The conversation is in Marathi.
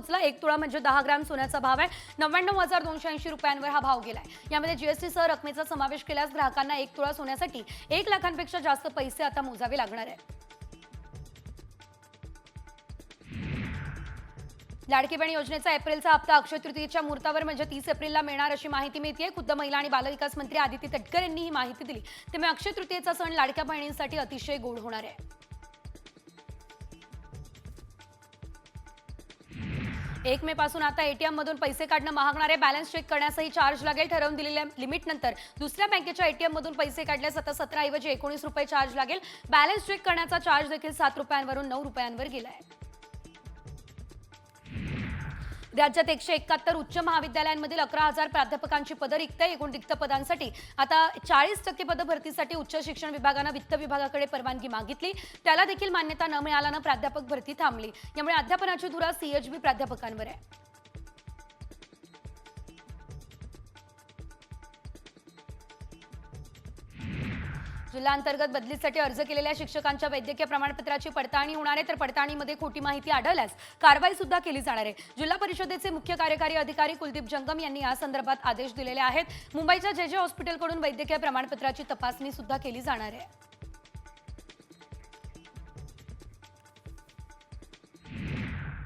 पोहोचला. एक तुळा म्हणजे दहा ग्रॅम सोन्याचा भाव आहे. नव्याण्णव हजार दोनशे ऐंशी रुपयांवर हा भाव गेलाय. यामध्ये जीएसटी सह रकमेचा समावेश केल्यास ग्राहकांना एक तुळा सोन्यासाठी एक लाखांपेक्षा जास्त पैसे आता मोजावे लागणार आहे लाडकी बहीण योजनेचा एप्रिलचा हप्ता अक्षय तृतीयेच्या मुहूर्तावर म्हणजे तीस एप्रिलला मिळणार अशी माहिती मिळते खुद्द महिला आणि बालविकास मंत्री आदिती तटकर यांनी ही माहिती दिली. त्यामुळे अक्षय तृतीयेचा सण लाडक्या बहिणींसाठी अतिशय गोड होणार आहे. एक मे पासून आता एटीएम मधून पैसे काढणं महागणारे बॅलन्स चेक करण्यासही चार्ज लागेल. ठरवून दिलेल्या लिमिट नंतर दुसऱ्या बँकेच्या एटीएम मधून पैसे काढल्यास आता सतरा ऐवजी एकोणीस रुपये चार्ज लागेल. बॅलन्स चेक करण्याचा चार्ज देखील सात रुपयांवरून नऊ रुपयांवर गेलाय. राज्यात एकशे एकाहत्तर उच्च महाविद्यालयांमधील अकरा हजार प्राध्यापकांची पदं रिक्त आहे. एकूण रिक्त पदांसाठी आता चाळीस टक्के पदं भरतीसाठी उच्च शिक्षण विभागानं वित्त विभागाकडे परवानगी मागितली. त्याला देखील मान्यता न मिळाल्यानं प्राध्यापक भरती थांबली. यामुळे अध्यापनाची धुरा सीएचबी प्राध्यापकांवर आहे. जिल्हांतर्गत बदलीसाठी अर्ज केलेल्या शिक्षकांच्या वैद्यकीय प्रमाणपत्राची पडताळणी होणार आहे तर पडताळणीमध्ये खोटी माहिती आढळल्यास कारवाई सुद्धा केली जाणार आहे. जिल्हा परिषदेचे मुख्य कार्यकारी अधिकारी कुलदीप जंगम यांनी या संदर्भात आदेश दिलेले आहेत. मुंबईच्या जे जे हॉस्पिटलकडून वैद्यकीय प्रमाणपत्राची तपासणी सुद्धा केली जाणार आहे.